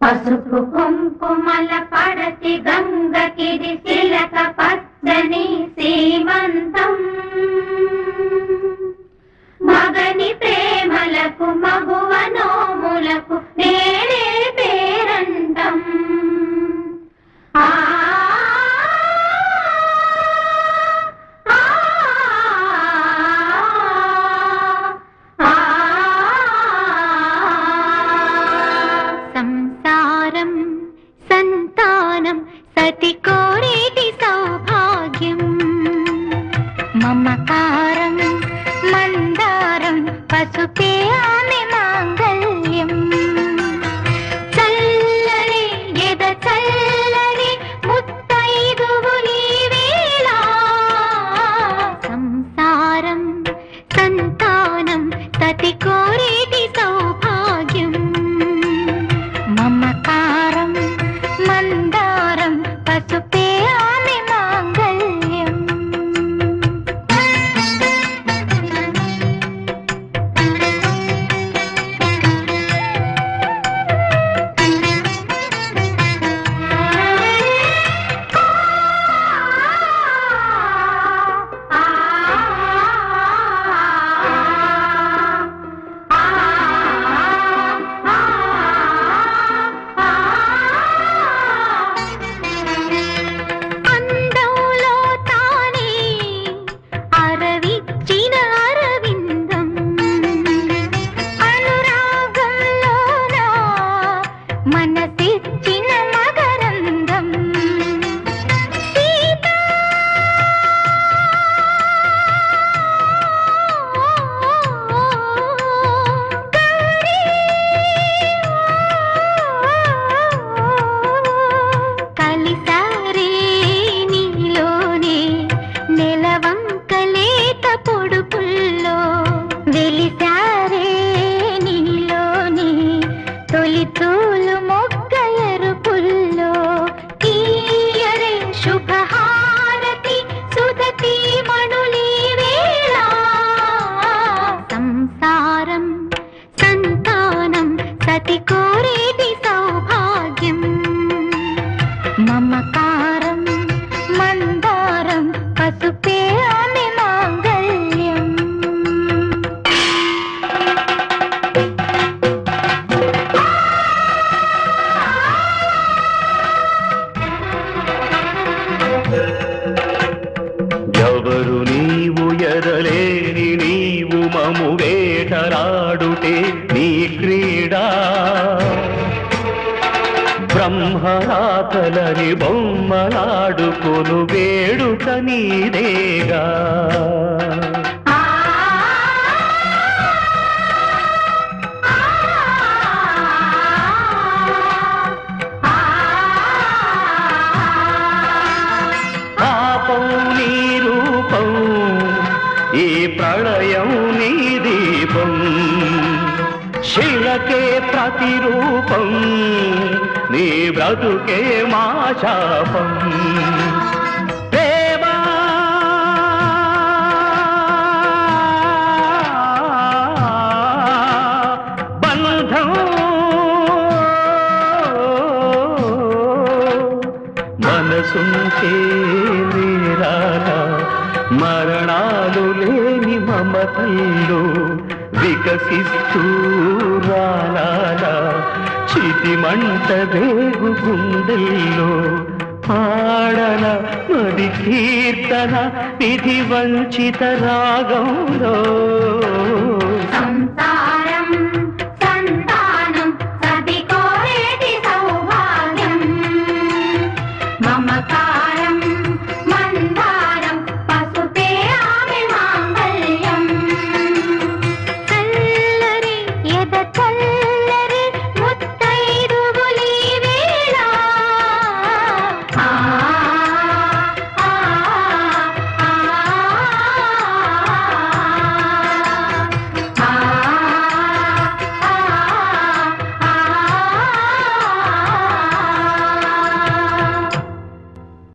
పసుపు కుంకుమల పడతి గంగకిది శిలక పచ్చని సీమంతం మగని ప్రేమలకు మగువ నోములకు నేనే మమకారం మందారం పసుపే ఆమె మాంగల్యం చల్లని ఎద చల్లని ముత్తైదువులి వేళ సంసారం సంతానం సతి ఎవరు నీవు ఎదలేని నీవు మము వేటరాడుటే నీ క్రీడా. బ్రహ్మరాతలని బొమ్మలాడుకొను వేడుక నీదేగా. పాపం నీ రూపం ఈ ప్రళయం నీ దీపం. శిలకే ప్రతిరూపం నీ బ్రతుకే మా శాపం ప్రేమ మనసుంటే నీరాల మరణాలు లేని మమతల్లో వికసిస్తూ రాలాల చితి మంట గుండెల్లో పాడన మది కీర్తన విధి వంచిత రాగంలో